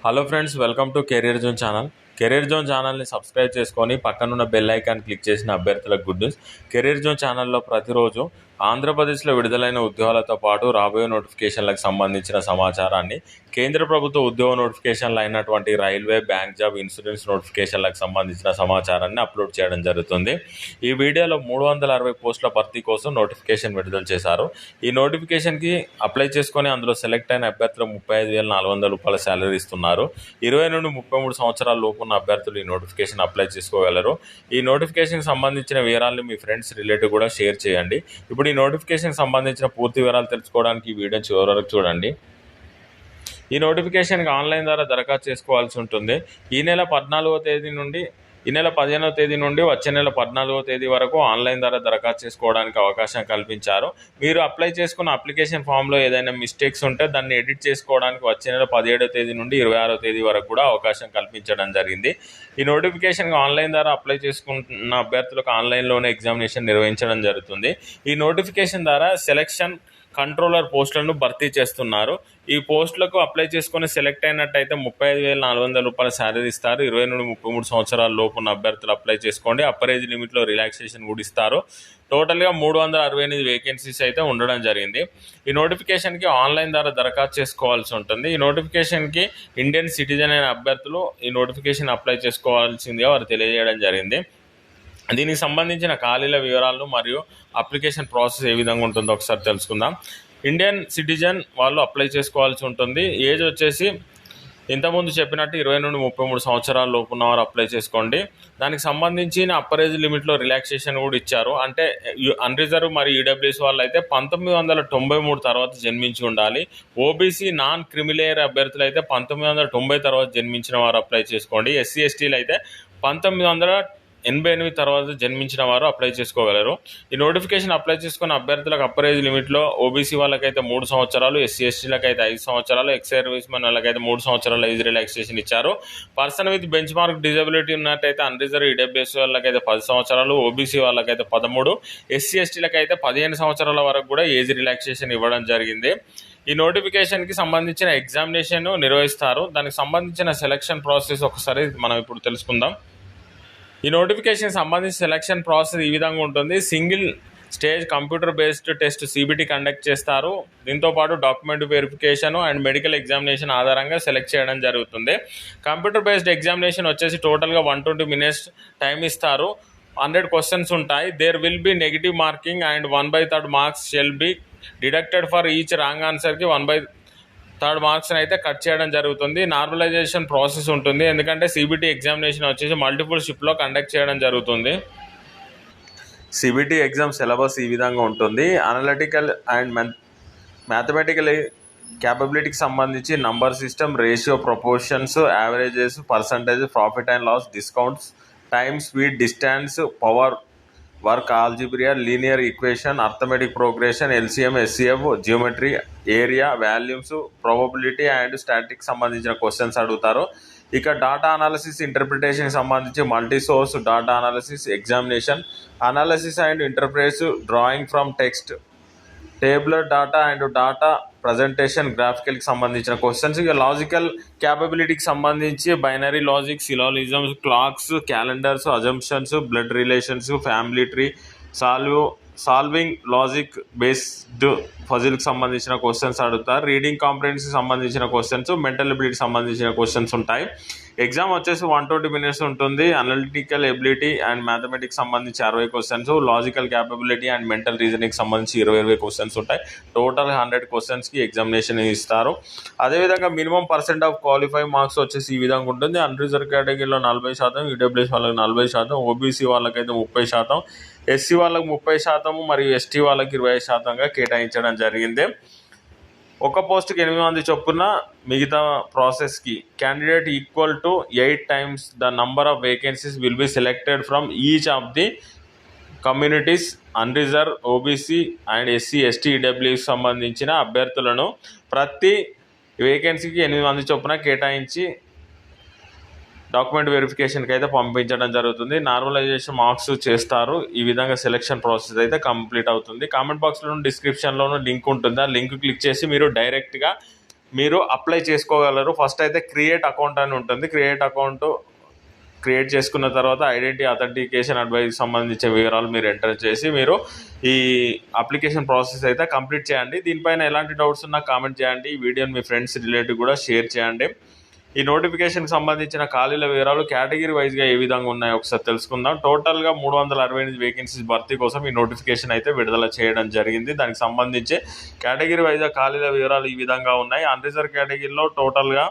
Hello friends welcome to career zone channel career zone ఛానల్ని subscribe చేసుకొని పక్కనున్న bell icon click చేసిన అభ్యర్థులకు గుడ్ న్యూస్ కెరీర్ జోన్ ఛానల్లో ప్రతిరోజు ఆంధ్రప్రదేశ్లో విడుదలైన ఉద్యోగాలతో పాటు రాబోయే నోటిఫికేషన్లకు సంబంధించిన సమాచారాన్ని కేంద్ర ప్రభుత్వ ఉద్యోగ నోటిఫికేషన్లు అయినటువంటి రైల్వే బ్యాంక్ జాబ్ ఇన్సూరెన్స్ నోటిఫికేషన్లకు సంబంధించిన సమాచారాన్ని అప్లోడ్ చేయడం జరుగుతుంది. ఈ వీడియోలో మూడు వందల అరవై పోస్టుల భర్తీ కోసం నోటిఫికేషన్ విడుదల చేశారు. ఈ నోటిఫికేషన్కి అప్లై చేసుకొని అందులో సెలెక్ట్ అయిన అభ్యర్థులు ముప్పై ఐదు వేల నాలుగు వందల రూపాయల శాలరీ ఇస్తున్నారు. ఇరవై నుండి ముప్పై మూడు సంవత్సరాల లోపు ఉన్న అభ్యర్థులు ఈ నోటిఫికేషన్ అప్లై చేసుకోగలరు. ఈ నోటిఫికేషన్కి సంబంధించిన వివరాలను మీ ఫ్రెండ్స్ రిలేటివ్ కూడా షేర్ చేయండి. ఇప్పుడు ఈ నోటిఫికేషన్కి సంబంధించిన పూర్తి వివరాలు తెలుసుకోవడానికి ఈ వీడియో చివరి వరకు చూడండి. ఈ నోటిఫికేషన్కి ఆన్లైన్ ద్వారా దరఖాస్తు చేసుకోవాల్సి ఉంటుంది. ఈ నెల పద్నాలుగో తేదీ నుండి ఈ నెల పదిహేనవ తేదీ నుండి వచ్చే నెల పద్నాలుగో తేదీ వరకు ఆన్లైన్ ద్వారా దరఖాస్తు చేసుకోవడానికి అవకాశం కల్పించారు. మీరు అప్లై చేసుకున్న అప్లికేషన్ ఫామ్లో ఏదైనా మిస్టేక్స్ ఉంటే దాన్ని ఎడిట్ చేసుకోవడానికి వచ్చే నెల పదిహేడో తేదీ నుండి ఇరవై ఆరో తేదీ వరకు కూడా అవకాశం కల్పించడం జరిగింది. ఈ నోటిఫికేషన్ ఆన్లైన్ ద్వారా అప్లై చేసుకుంటున్న అభ్యర్థులకు ఆన్లైన్లోనే ఎగ్జామినేషన్ నిర్వహించడం జరుగుతుంది. ఈ నోటిఫికేషన్ ద్వారా సెలక్షన్ కంట్రోలర్ పోస్టులను భర్తీ చేస్తున్నారు. ఈ పోస్టులకు అప్లై చేసుకొని సెలెక్ట్ అయినట్టయితే ముప్పై ఐదు వేల నాలుగు వందల రూపాయల శాలరీ ఇస్తారు. ఇరవై నుండి ముప్పై మూడు సంవత్సరాల లోపు ఉన్న అభ్యర్థులు అప్లై చేసుకోండి. అప్పర్ ఏజ్ లిమిట్లో రిలాక్సేషన్ కూడా ఇస్తారు. టోటల్గా మూడు వందల అరవై ఎనిమిది వేకెన్సీస్ అయితే ఉండడం జరిగింది. ఈ నోటిఫికేషన్కి ఆన్లైన్ ద్వారా దరఖాస్తు చేసుకోవాల్సి ఉంటుంది. ఈ నోటిఫికేషన్కి ఇండియన్ సిటిజన్ అయిన అభ్యర్థులు ఈ నోటిఫికేషన్ అప్లై చేసుకోవాల్సిందిగా వారు తెలియజేయడం జరిగింది. దీనికి సంబంధించిన ఖాళీల వివరాలు మరియు అప్లికేషన్ ప్రాసెస్ ఏ విధంగా ఉంటుందో ఒకసారి తెలుసుకుందాం. ఇండియన్ సిటిజన్ వాళ్ళు అప్లై చేసుకోవాల్సి ఉంటుంది. ఏజ్ వచ్చేసి ఇంతకుముందు చెప్పినట్టు ఇరవై నుండి ముప్పై మూడు సంవత్సరాల లోపు ఉన్నవారు అప్లై చేసుకోండి. దానికి సంబంధించిన అప్పర్ ఏజ్ లిమిట్లో రిలాక్సేషన్ కూడా ఇచ్చారు. అంటే అన్రిజర్వ్ మరియు ఈడబ్ల్యూఎస్ వాళ్ళు అయితే పంతొమ్మిది వందల తొంభై మూడు తర్వాత జన్మించి ఉండాలి. ఓబీసీ నాన్ క్రిమిలేయర్ అభ్యర్థులు అయితే పంతొమ్మిది వందల తొంభై తర్వాత జన్మించిన వారు అప్లై చేసుకోండి. ఎస్సీ ఎస్టీలు అయితే పంతొమ్మిది వందల ఎనభై ఎనిమిది తర్వాత జన్మించిన వారు అప్లై చేసుకోగలరు. ఈ నోటిఫికేషన్ అప్లై చేసుకున్న అభ్యర్థులకు అప్పర్ ఏజ్ లిమిట్లో ఓబీసీ వాళ్ళకైతే మూడు సంవత్సరాలు ఎస్సీ ఎస్టీలకు అయితే ఐదు సంవత్సరాలు ఎక్స్ సర్వీస్ మెన్ వాళ్ళకైతే మూడు సంవత్సరాల ఏజ్ రిలాక్సేషన్ ఇచ్చారు. Person with bench mark disability ఉన్నట్టయితే అన్రిజర్వ్ ఈడబ్ల్యూఎస్ వాళ్ళకైతే పది సంవత్సరాలు ఓబీసీ వాళ్ళకైతే పదమూడు ఎస్సీ ఎస్టీలకు అయితే పదిహేను సంవత్సరాల వరకు కూడా ఏజ్ రిలాక్సేషన్ ఇవ్వడం జరిగింది. ఈ నోటిఫికేషన్కి సంబంధించిన ఎగ్జామినేషన్ నిర్వహిస్తారు. దానికి సంబంధించిన సెలక్షన్ ప్రాసెస్ ఒకసారి మనం ఇప్పుడు తెలుసుకుందాం. ఈ నోటిఫికేషన్ సంబంధించి సెలక్షన్ ప్రాసెస్ ఈ విధంగా ఉంటుంది. Single stage computer based test CBT conduct చేస్తారు. దీంతో పాటు document verification and medical examination ఆధారంగా సెలెక్ట్ చేయడం జరుగుతుంది. కంప్యూటర్ బేస్డ్ ఎగ్జామినేషన్ వచ్చేసి టోటల్గా వన్ ట్వంటీ మినిట్స్ టైం ఇస్తారు. హండ్రెడ్ క్వశ్చన్స్ ఉంటాయి. There will be negative marking and one by third marks shall be deducted for each wrong ఆన్సర్కి one by third మార్క్స్ని అయితే cut చేయడం జరుగుతుంది. నార్మలైజేషన్ ప్రాసెస్ ఉంటుంది. ఎందుకంటే సిబిటీ ఎగ్జామినేషన్ వచ్చేసి మల్టిపుల్ షిప్లో కండక్ట్ చేయడం జరుగుతుంది. సిబిటీ ఎగ్జామ్ సిలబస్ ఈ విధంగా ఉంటుంది. అనలిటికల్ అండ్ మ్యాథమెటికల్ క్యాపబిలిటీకి సంబంధించి number system ratio proportions averages percentage profit and loss discounts time speed distance power work algebra linear equation arithmetic progression LCM SCF geometry area volumes probability and static సంబంధించిన questions అడుగుతారు. ఇక data analysis ఇంటర్ప్రిటేషన్కి సంబంధించి multi source data analysis examination analysis and interprets drawing from text tabular data and data presentation గ్రాఫికల్కి సంబంధించిన questions ఇక logical క్యాపబిలిటీకి సంబంధించి binary logic syllogisms clocks calendars assumptions blood relations family tree solve solving logic based ఫజిల్కి సంబంధించిన questions అడుగుతారు. Reading కాంప్రహెన్స్కి సంబంధించిన questions mental ఎబిలిటీకి సంబంధించిన questions ఉంటాయి. Exam వచ్చేసి వన్ ట్వంటీ మినిట్స్ ఉంటుంది. అనలిటికల్ ఎబిలిటీ అండ్ మ్యాథమెటిక్స్ సంబంధించి అరవై questions logical capability and mental reasoning సంబంధించి ఇరవై ఇరవై క్వశ్చన్స్ ఉంటాయి. టోటల్ హండ్రెడ్ క్వశ్చన్స్కి ఎగ్జామినేషన్ ఇస్తారు. అదేవిధంగా minimum percent of qualify marks వచ్చేసి ఈ విధంగా ఉంటుంది. అన్రిజర్వ్ కేటగిరీలో నలభై శాతం ఈడబ్ల్యూఎస్ వాళ్ళకి నలభై శాతం ఓబీసీ వాళ్ళకైతే ముప్పై శాతం. ఎస్సీ వాళ్ళకు ముప్పై శాతం మరియు ఎస్టీ వాళ్ళకి ఇరవై శాతంగా కేటాయించడం జరిగింది. ఒక పోస్ట్కి ఎనిమిది మంది చొప్పున మిగతా ప్రాసెస్కి candidate equal to eight times the number of vacancies will be selected from each of the communities unreserved OBC and SC ST ఈడబ్ల్యూకి సంబంధించిన అభ్యర్థులను ప్రతి వేకెన్సీకి ఎనిమిది మంది చొప్పున కేటాయించి డాక్యుమెంట్ వెరిఫికేషన్కి అయితే పంపించడం జరుగుతుంది. నార్మలైజేషన్ మార్క్స్ చేస్తారు. ఈ విధంగా సెలెక్షన్ ప్రాసెస్ అయితే కంప్లీట్ అవుతుంది. కామెంట్ బాక్స్లోను డిస్క్రిప్షన్లోను లింక్ ఉంటుంది? ఆ లింక్ క్లిక్ చేసి మీరు డైరెక్ట్గా మీరు అప్లై చేసుకోగలరు. ఫస్ట్ అయితే క్రియేట్ అకౌంట్ అని ఉంటుంది. క్రియేట్ అకౌంట్ క్రియేట్ చేసుకున్న తర్వాత ఐడెంటిటీ అథెంటికేషన్ అడ్వైజ్ సంబంధించిన వివరాలు మీరు ఎంటర్ చేసి మీరు ఈ అప్లికేషన్ ప్రాసెస్ అయితే కంప్లీట్ చేయండి. దీనిపైన ఎలాంటి డౌట్స్ ఉన్నా కామెంట్ చేయండి. ఈ వీడియోని మీ ఫ్రెండ్స్ రిలేటివ్ కూడా షేర్ చేయండి. ఈ నోటిఫికేషన్కి సంబంధించిన ఖాళీల వివరాలు కేటగిరీ వైజ్గా ఏ విధంగా ఉన్నాయో ఒకసారి తెలుసుకుందాం. టోటల్గా మూడు వందల అరవై ఎనిమిది వేకెన్సీస్ భర్తీ కోసం ఈ నోటిఫికేషన్ అయితే విడుదల చేయడం జరిగింది. దానికి సంబంధించి కేటగిరీ వైజ్గా ఖాళీల వివరాలు ఈ విధంగా ఉన్నాయి. అన్రిజర్వ్ కేటగిరీలో టోటల్గా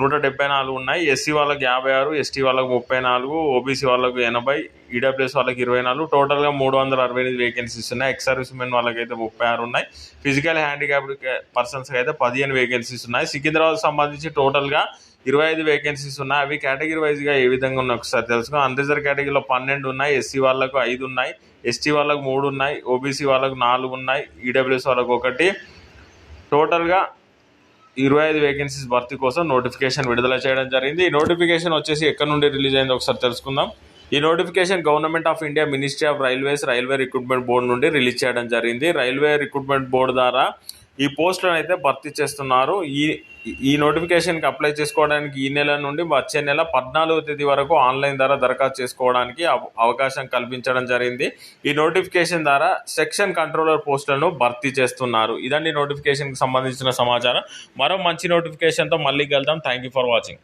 నూట డెబ్బై నాలుగు ఉన్నాయి. ఎస్సీ వాళ్ళకి యాభై ఆరు ఎస్టీ వాళ్ళకి ముప్పై నాలుగు ఓబీసీ వాళ్ళకు ఎనభై ఈడబ్ల్యూఎస్ వాళ్ళకి ఇరవై నాలుగు. టోటల్గా మూడు వందల అరవై ఎనిమిది వేకెన్సీస్ ఉన్నాయి. ఎక్స్ సర్వీస్ మెన్ వాళ్ళకి అయితే ముప్పై ఆరు ఉన్నాయి. ఫిజికల్ హ్యాండిక్యాప్డ్ పర్సన్స్కి అయితే పదిహేను వేకెన్సీస్ ఉన్నాయి. సికింద్రాబాద్ సంబంధించి టోటల్గా ఇరవై ఐదు వేకెన్సీస్ ఉన్నాయి. అవి కేటగిరీ వైజ్గా ఏ విధంగా ఉన్నాయి ఒకసారి తెలుసుకో. అన్రిజర్వ్ కేటగిరీలో పన్నెండు ఉన్నాయి. ఎస్సీ వాళ్ళకు ఐదు ఉన్నాయి. ఎస్టీ వాళ్ళకు మూడు ఉన్నాయి. ఓబీసీ వాళ్ళకు నాలుగు ఉన్నాయి. ఈడబ్ల్యూఎస్ వాళ్ళకు ఒకటి. టోటల్గా ఇరవై ఐదు వేకెన్సీస్ భర్తీ కోసం నోటిఫికేషన్ విడుదల చేయడం జరిగింది. ఈ నోటిఫికేషన్ వచ్చేసి ఎక్కడి నుండి రిలీజ్ అయిందో ఒకసారి తెలుసుకుందాం. ఈ notification government of India ministry of railways railway recruitment board నుండి రిలీజ్ చేయడం జరిగింది. రైల్వే రిక్రూట్మెంట్ బోర్డు ద్వారా ఈ పోస్టులను అయితే భర్తీ చేస్తున్నారు. ఈ ఈ నోటిఫికేషన్కి అప్లై చేసుకోవడానికి ఈ నెల నుండి వచ్చే నెల పద్నాలుగో తేదీ వరకు ఆన్లైన్ ద్వారా దరఖాస్తు చేసుకోవడానికి అవ- అవకాశం కల్పించడం జరిగింది. ఈ నోటిఫికేషన్ ద్వారా సెక్షన్ కంట్రోలర్ పోస్టులను భర్తీ చేస్తున్నారు. ఇదండి నోటిఫికేషన్కి సంబంధించిన సమాచారం. మరో మంచి నోటిఫికేషన్తో మళ్ళీ కలుద్దాం. Thank you for watching.